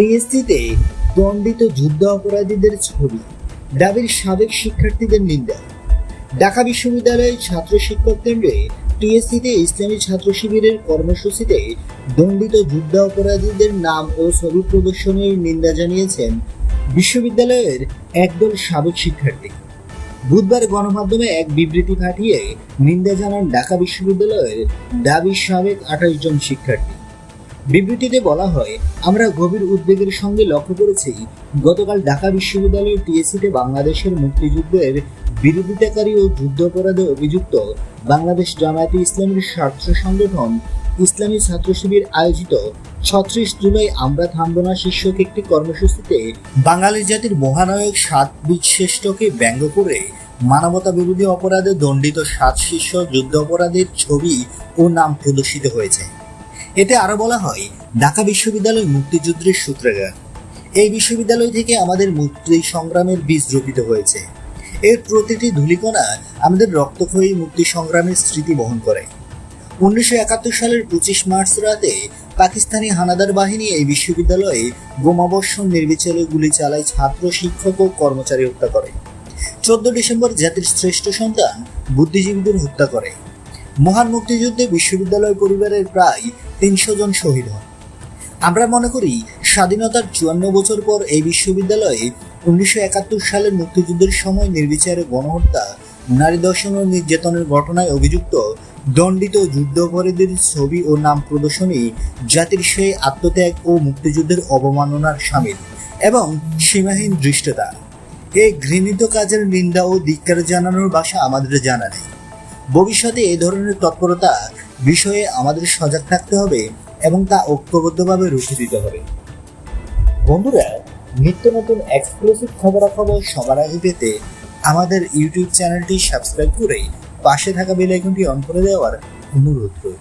টিএসসিতে দণ্ডিত যুদ্ধ অপরাধীদের ছবি, দাবির সাবেক শিক্ষার্থীদের নিন্দা। ঢাকা বিশ্ববিদ্যালয়ের ছাত্র শিক্ষক কেন্দ্রে টিএসসিতে ইসলামী ছাত্র শিবিরের কর্মসূচিতে দণ্ডিত যুদ্ধ অপরাধীদের নাম ও ছবি প্রদর্শনের নিন্দা জানিয়েছেন বিশ্ববিদ্যালয়ের একদল সাবেক শিক্ষার্থী। বুধবার গণমাধ্যমে এক বিবৃতি পাঠিয়ে নিন্দা জানান ঢাকা বিশ্ববিদ্যালয়ের দাবি সাবেক আঠাশ জন শিক্ষার্থী। বিবৃতিতে বলা হয়, আমরা গভীর উদ্বেগের সঙ্গে লক্ষ্য করেছি, গতকাল ঢাকা বিশ্ববিদ্যালয়ের টিএসসিতে বাংলাদেশের মুক্তিযুদ্ধের বিরোধিতাকারী ও যুদ্ধাপরাধে অভিযুক্ত বাংলাদেশ জামায়াতে ইসলামীর স্বার্থ সংগঠন ইসলামী ছাত্র শিবির আয়োজিত ছত্রিশ জুলাই আমরা থামব না শীর্ষক একটি কর্মসূচিতে বাঙালি জাতির মহানায়ক সাত বীরশ্রেষ্ঠকে ব্যঙ্গ করে মানবতা বিরোধী অপরাধে দণ্ডিত সাত শীর্ষ যুদ্ধ অপরাধের ছবি ও নাম প্রদর্শিত হয়েছে। এতে আরও বলা হয়, ঢাকা বিশ্ববিদ্যালয় মুক্তিযুদ্ধের সূত্রাগার এই বিশ্ববিদ্যালয় থেকে আমাদের মুক্তি সংগ্রামের বীজ রোপিত হয়েছে। এর প্রতিটি ধূলিকণা আমাদের রক্তক্ষয়ী মুক্তি সংগ্রামের স্মৃতি বহন করে। উনিশশো একাত্তর সালের পঁচিশ মার্চ রাতে পাকিস্তানি হানাদার বাহিনী এই বিশ্ববিদ্যালয়ে বোমাবর্ষণ নির্বিচারে গুলি চালায় ছাত্র, শিক্ষক ও কর্মচারী হত্যা করে। চোদ্দ ডিসেম্বর জাতির শ্রেষ্ঠ সন্তান বুদ্ধিজীবীদের হত্যা করে। মহান মুক্তিযুদ্ধে বিশ্ববিদ্যালয় পরিবারের প্রায় তিনশো জন শহীদ হন। আমরা মনে করি, স্বাধীনতার চুয়ান্ন বছর পর এই বিশ্ববিদ্যালয়ে উনিশশো একাত্তর সালের মুক্তিযুদ্ধের সময় নির্বিচারে গণহত্যা, নারী দর্শন ও নির্যাতনের ঘটনায় অভিযুক্ত দণ্ডিত যুদ্ধাপরাধীদের ছবি ও নাম প্রদর্শনী জাতির সেই আত্মত্যাগ ও মুক্তিযুদ্ধের অবমাননার সামিল এবং সীমাহীন দৃষ্টতা। এই ঘৃণিত কাজের নিন্দা ও ধিক্কার জানানোর ভাষা আমাদের জানা নেই। ভবিষ্যতে এ ধরনের তৎপরতা বিষয়ে আমাদের সজাগ থাকতে হবে এবং তা ঐক্যবদ্ধভাবে রুখে দিতে হবে। বন্ধুরা, নিত্য নতুন এক্সক্লুসিভ খবরাখবর সবার আগে পেতে আমাদের ইউটিউব চ্যানেলটি সাবস্ক্রাইব করে পাশে থাকা বেল আইকনটি অন করে দেওয়ার অনুরোধ রইল।